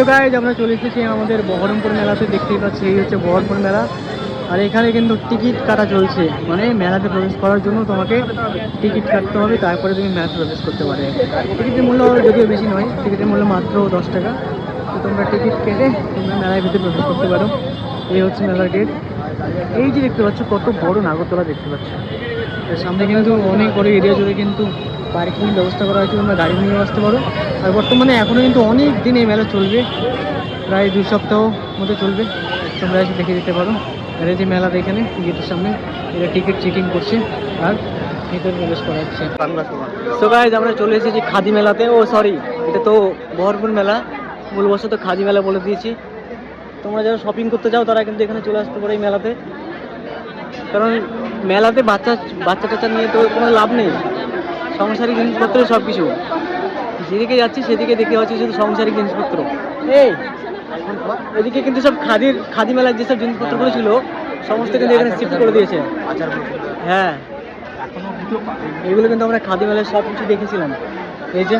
তো গাইজ আমরা চলে এসেছি আমাদের বহরমপুর মেলাতে, দেখতেই পাচ্ছি, এই হচ্ছে বহরমপুর মেলা। আর এখানে কিন্তু টিকিট কাটা চলছে। মানে মেলাতে প্রবেশ করার জন্য তোমাকে টিকিট কাটতে হবে, তারপরে তুমি মেলাতে প্রবেশ করতে পারে টিকিটের মূল্য যদিও বেশি নয়, টিকিটের মূল্য মাত্র দশ টাকা। তো তোমরা টিকিট কেটে তোমরা মেলায় ভিতরে প্রবেশ করতে পারো। এই হচ্ছে মেলার গেট এই যে দেখতে পাচ্ছ, কত বড় নাগরতলা দেখতে পাচ্ছ। সামনে কিন্তু অনেক বড় এরিয়া জুড়ে কিন্তু পার্কিং ব্যবস্থা করা হয়েছে তোমরা গাড়ি নিয়ে আসতে পারো। আর বর্তমানে এখনও কিন্তু অনেক দিন এই মেলা চলবে। প্রায় দুই সপ্তাহ মতো চলবে। তোমরা এসে দেখে দিতে পারো। আর এই যে মেলাটা এখানে গেটের সামনে এটা টিকিট চেকিং করছে আর ভিতরে প্রবেশ করা হচ্ছে। সো গাইজ আমরা চলে এসেছি খাদি মেলাতে। ও সরি এটা তো বহরপুর মেলা। ভুলবশত খাদি মেলা বলে দিয়েছি। তোমরা যারা শপিং করতে যাও তারা কিন্তু এখানে চলে আসতে পারো এই মেলাতে। কারণ মেলাতে বাচ্চা বাচ্চা টাচ্চা নিয়ে তো কোনো লাভ নেই। সংসারিক জিনিসপত্র সব কিছু যেদিকে যাচ্ছি সেদিকে দেখতে পাচ্ছি শুধু সংসারিক জিনিসপত্র। এই! এদিকে কিন্তু সব খাদির খাদি মেলার যেসব জিনিসপত্রগুলো ছিল সমস্ত কিন্তু এখানে শিফট করে দিয়েছে। হ্যাঁ। এগুলো কিন্তু আমরা খাদি মেলায় সব কিছু দেখেছিলাম। এই যে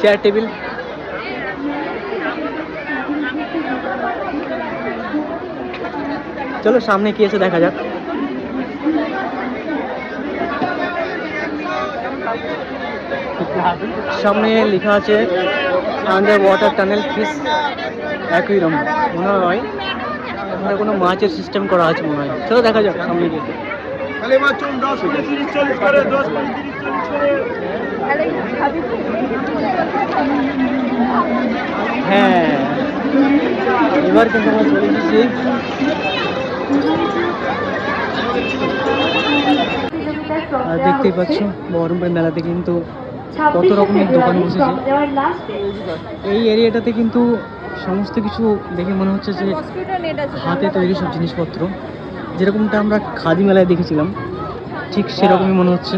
চেয়ার টেবিল চলো সামনে কি আছে দেখা যাক। সামনে লেখা আছে under water tunnel fish aquarium মনে হয়। ওখানে কোনো মাছের সিস্টেম করা আছে মনে হয়। চলো দেখা যাক সামনে গিয়ে। হ্যাঁ। এবার কিন্তু আমরা চলে এসেছি। দেখতেই পাচ্ছ বহরমপুর মেলাতে কিন্তু কত রকমের দোকান বসেছে? এই এরিয়াটাতে কিন্তু সমস্ত কিছু দেখে মনে হচ্ছে যে হাতে তৈরি সব জিনিসপত্র। যেরকমটা আমরা খাদি মেলায় দেখেছিলাম ঠিক সেরকমই মনে হচ্ছে।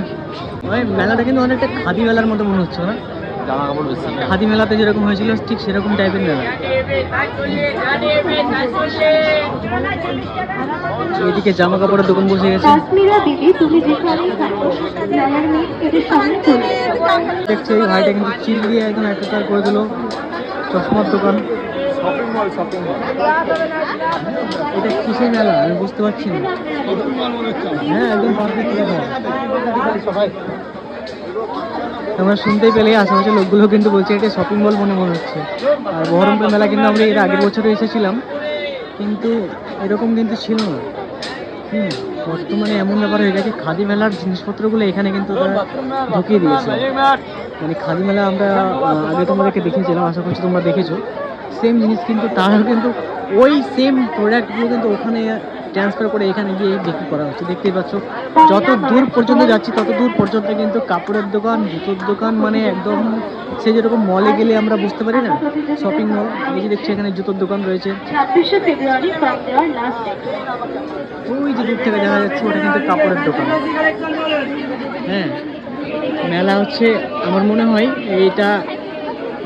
মেলাটা কিন্তু অনেকটা খাদি মেলার মতো মনে হচ্ছে না? জামা কাপড় বেশি। খাদি মেলাতে যেরকম হয়েছিল ঠিক সেরকম টাইপের মেলা। এদিকে জামা কাপড়ের দোকান বসে গেছে। দেখছ এই ভাইটা কিন্তু চিল দিয়ে একদম একটা করে দিল। চশমার দোকান। শপিং মল শপিং মল এটা কিসের মেলা? আমি বুঝতে পারছি না। হ্যাঁ একদম পারফেক্ট কথা সবাই। তোমরা শুনতেই পেলে আশেপাশে লোকগুলো কিন্তু বলছে এটা শপিং মল মনে মনে হচ্ছে। আর বহরমপুর মেলা কিন্তু আমরা এর আগের বছরে এসেছিলাম, কিন্তু এরকম কিন্তু ছিল না। বর্তমানে এমন ব্যাপার হয়ে গেছে, খাদি মেলার জিনিসপত্রগুলো এখানে কিন্তু তারা ঢুকিয়ে দিয়েছে। মানে খাদি মেলা আমরা আগে তোমাদেরকে দেখিয়েছিলাম, আশা করছি তোমরা দেখেছ। সেম জিনিস কিন্তু তারাও কিন্তু ওই সেম প্রোডাক্টগুলো কিন্তু ওখানে ট্রান্সফার করে এখানে গিয়ে বিক্রি করা হচ্ছে। দেখতেই পাচ্ছ যত দূর পর্যন্ত যাচ্ছি তত দূর পর্যন্ত কিন্তু কাপড়ের দোকান জুতোর দোকান মানে একদম সে যেরকম মলে গেলে আমরা বুঝতে পারি না শপিং মল এই যে দেখছি এখানে জুতোর দোকান রয়েছে। ওই যে দূর থেকে দেখা যাচ্ছে ওটা কিন্তু কাপড়ের দোকান। হ্যাঁ মেলা হচ্ছে আমার মনে হয় এইটা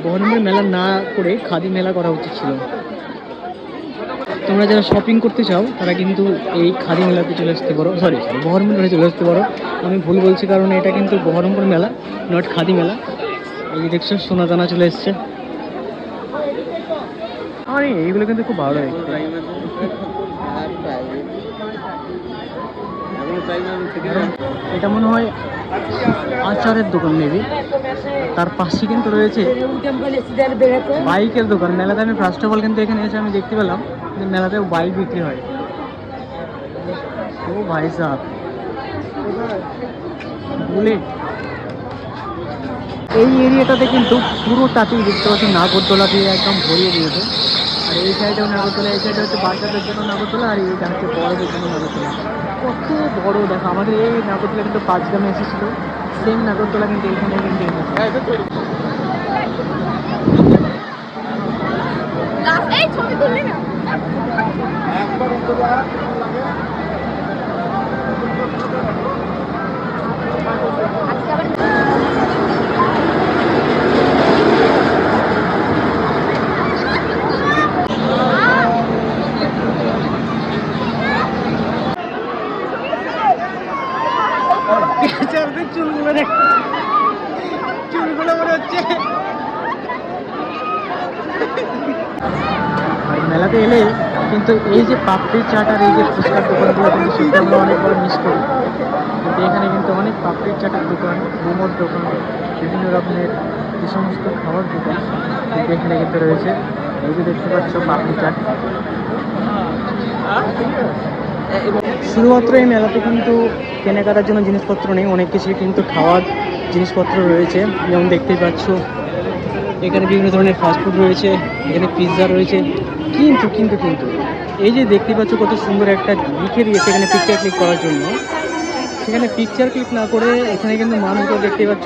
বহরমপুর মেলা না করে খাদি মেলা করা উচিত ছিল। তোমরা যারা শপিং করতে চাও, তারা কিন্তু এই খাদি মেলাতে চলে আসতে পারো। সরি সরি বহরমপুর চলে আসতে পারো। আমি ভুল বলছি কারণ এটা কিন্তু বহরমপুর মেলা নট খাদি মেলা। এই দেখছ সোনা দানা চলে এসছে। এই- এইগুলো কিন্তু খুব ভালো এটা মনে হয় আচারের দোকান মেবি তার পাশে কিন্তু রয়েছে বাইকের দোকান, মেলাতে আমি ফার্স্ট অফ অল কিন্তু এখানে এসে আমি দেখতে পেলাম যে মেলাতেও বাইক বিক্রি হয়। ও ভাই সাহ বুলেট। এই এরিয়াটাতে কিন্তু পুরোটাতেই দেখতে পাচ্ছি নাগরদোলা দিয়ে একদম ভরিয়ে দিয়েছে। আর এই সাইডেও নাগরদোলা, এই সাইডে হচ্ছে বাচ্চাদের জন্য নাগরদোলা, আর এইটা হচ্ছে বড়দের জন্য নাগরদোলা। কত বড় দেখো, আমাদের এই নাগরদোলা কিন্তু পাঁচ গ্রামে এসেছিল। সেম নাগরদোলা কিন্তু এখানে কিন্তু এই ছবি তুললি এসেছে চুলগুলো চুলগুলো মনে হচ্ছে। মেলাতে এলে কিন্তু এই যে পাপড়ি চাট আর এই যে ফুচকার দোকানগুলো কিন্তু সেটা আমরা অনেকবার মিস করি। কিন্তু এখানে কিন্তু অনেক পাপড়ির চাটের দোকান মোমোর দোকান, বিভিন্ন রকমের যে সমস্ত খাবার দোকান কিন্তু এখানে কিন্তু রয়েছে। এই যে দেখতে পাচ্ছ পাপড়ি চাট। শুধুমাত্র এই মেলাতে কিন্তু কেনাকাটার জন্য জিনিসপত্র নেই, অনেক কিছুই কিন্তু খাওয়ার জিনিসপত্র রয়েছে। যেমন দেখতেই পাচ্ছ, এখানে বিভিন্ন ধরনের ফাস্টফুড রয়েছে, এখানে পিৎজা রয়েছে, কিন্তু কিন্তু কিন্তু, এই যে দেখতে পাচ্ছ কত সুন্দর একটা লিখে দিয়েছে এখানে পিকচার ক্লিক করার জন্য। সেখানে পিকচার ক্লিক না করে এখানে কিন্তু মানুষগুলো দেখতে পাচ্ছ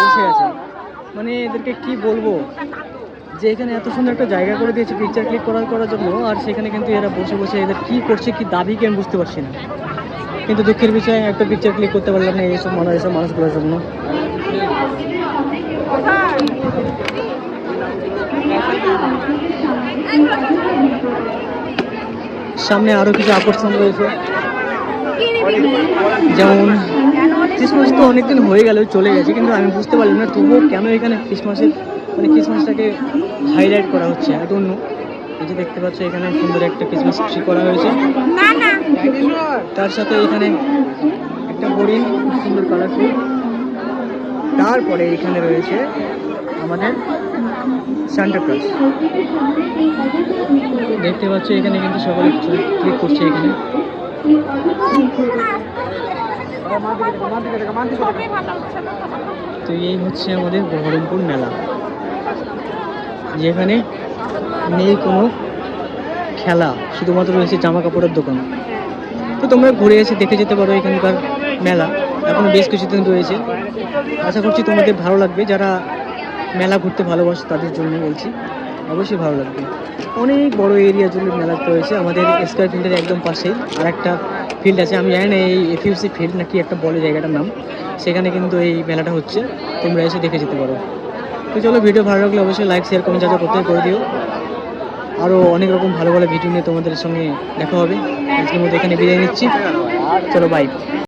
বসে আছে। মানে এদেরকে কি বলব? যে এখানে এত সুন্দর একটা জায়গা করে দিয়েছে পিকচার ক্লিক করার করার জন্য, আর সেখানে কিন্তু এরা বসে বসে এদের কি করছে, কি দাবি কি আমি বুঝতে পারছি না। কিন্তু দুঃখের বিষয়, একটা পিকচার ক্লিক করতে পারলাম না এইসব মানুষ এসব মানুষগুলোর জন্য। সামনে আরও কিছু আকর্ষণ রয়েছে। যেমন ক্রিসমাস তো অনেকদিন হয়ে গেল, চলে গেছে, কিন্তু আমি বুঝতে পারলাম না তবুও কেন এখানে ক্রিসমাসের মানে ক্রিসমাসটাকে হাইলাইট করা হচ্ছে আই ডোন্ট নো এই যে দেখতে পাচ্ছ এখানে সুন্দর একটা ক্রিসমাস ট্রি করা হয়েছে। তার সাথে এখানে একটা হরিণ সুন্দর কালারফুল তারপরে এখানে রয়েছে আমাদের সান্টা ক্লাস দেখতে পাচ্ছ এখানে কিন্তু সবাই ক্লিক করছে এখানে। তো এই হচ্ছে আমাদের বহরমপুর মেলা। যেখানে নেই কোনো খেলা, শুধুমাত্র রয়েছে জামা কাপড়ের দোকান। তো তোমরা ঘুরে এসে দেখে যেতে পারো এখানকার মেলা। এখনও বেশ কিছুদিন রয়েছে। আশা করছি তোমাদের ভালো লাগবে। যারা মেলা ঘুরতে ভালোবাসে তাদের জন্য বলছি, অবশ্যই ভালো লাগবে। অনেক বড় এরিয়া জুড়ে মেলা রয়েছে। আমাদের স্কোয়ার ফিল্ডের একদম পাশেই আর একটা ফিল্ড আছে। আমি জানি না এই এফইউসি ফিল্ড নাকি একটা বলে জায়গাটার নাম। সেখানে কিন্তু এই মেলাটা হচ্ছে। তোমরা এসে দেখে যেতে পারো। তো চলো ভিডিও ভালো লাগলে অবশ্যই লাইক শেয়ার কমেন্ট যা করতে করে দিও। আরও অনেক রকম ভালো ভালো ভিডিও নিয়ে তোমাদের সঙ্গে দেখা হবে। আজকের মতো এখানে বিদায় নিচ্ছি। চলো বাই